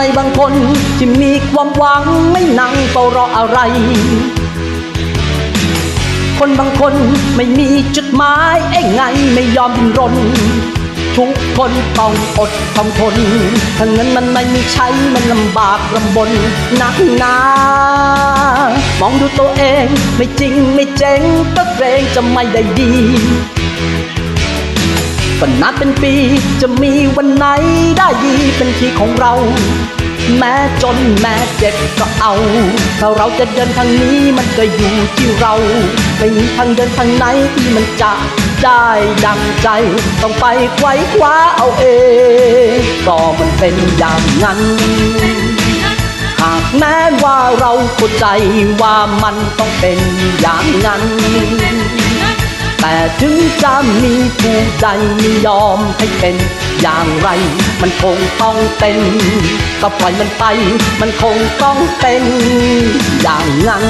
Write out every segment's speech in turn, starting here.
ำไมบางคนที่มีความหวังไม่นั่งเฝ้ารออะไร คนบางคนไม่มีจุดหมายเอ้ไงไม่ยอมดิ้นรน ทุกคนต้องอดต้องทนถ้าเงินมันไม่มีใช้มันลำบากลำบนหนักหนามองดูตัวเองไม่จริงไม่เจ๋งก็เกรงจะไม่ได้ดี ก็นับเป็นปี จะมีวันไหนได้ดีเป็นทีของเรา แม้จนแม้เจ็บก็เอา ถ้าเราจะเดินทางนี้มันก็อยู่ที่เรา ไม่มีทางเดินทางไหนที่มันจะได้ดังใจ ต้องไปไขว้คว้าเอาเอง ก็มันเป็นอย่างนั้นหากแม้ว่าเราเข้าใจว่ามันต้องเป็นอย่างนั้น แต่ถึงจะมีผู้ใจไม่ยอมให้เป็น อย่างไรมันคงต้องเป็นก็ปล่อยมันไป มันคงต้องเป็นอย่างนั้น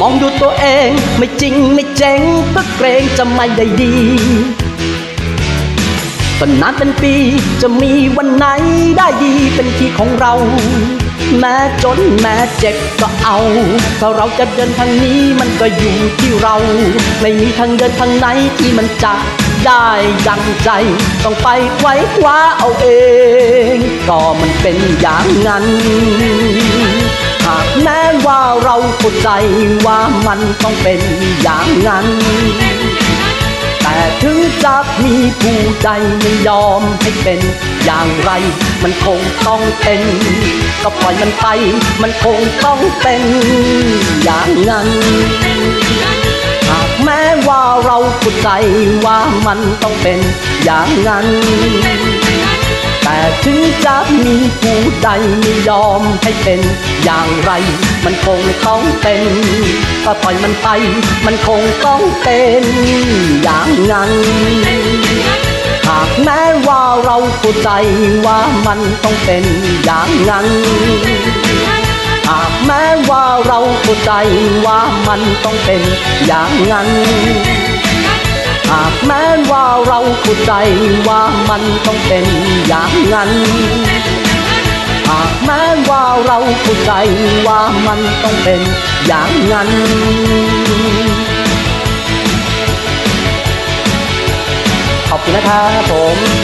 มองดูตัวเองไม่จริงไม่เจ๋งก็เกรงจะไม่ได้ดี ก็นานเป็นปีจะมีวันไหนได้ดีเป็นทีของเรา แม้จนแม้เจ็บก็เอาถ้าเราจะเดินทางนี้มันก็อยู่ที่เรา ไม่มีทางเดินทางไหนที่มันจะได้ดังใจ ต้องไปไขว้คว้าเอาเอง ก็มันเป็นอย่างนั้นหากแม้ว่าเราเข้าใจว่ามันต้องเป็นอย่างนั้น แต่ถึงจะมีผู้ใดไม่ยอมให้เป็น อย่างไรมันคงต้องเป็น ก็ปล่อยมันไป มันคงต้องเป็นอย่างนั้นหากแม้ว่าเราเข้าใจว่ามันต้องเป็นอย่างนั้น แต่ถึงจะมีผู้ใดไม่ยอมให้เป็นอย่างไร มันคงต้องเป็นก็ปล่อยมันไป มันคงต้องเป็นอย่างนั้น หากแม้ว่าเราเข้าใจว่ามันต้องเป็นอย่างนั้นหากแม้ว่าเราเข้าใจว่ามันต้องเป็นอย่างนั้น เข้าใจว่ามันต้องเป็นอย่างนั้น หากแม้ว่าเราเข้าใจว่ามันต้องเป็นอย่างนั้นขอบคุณนะครับผม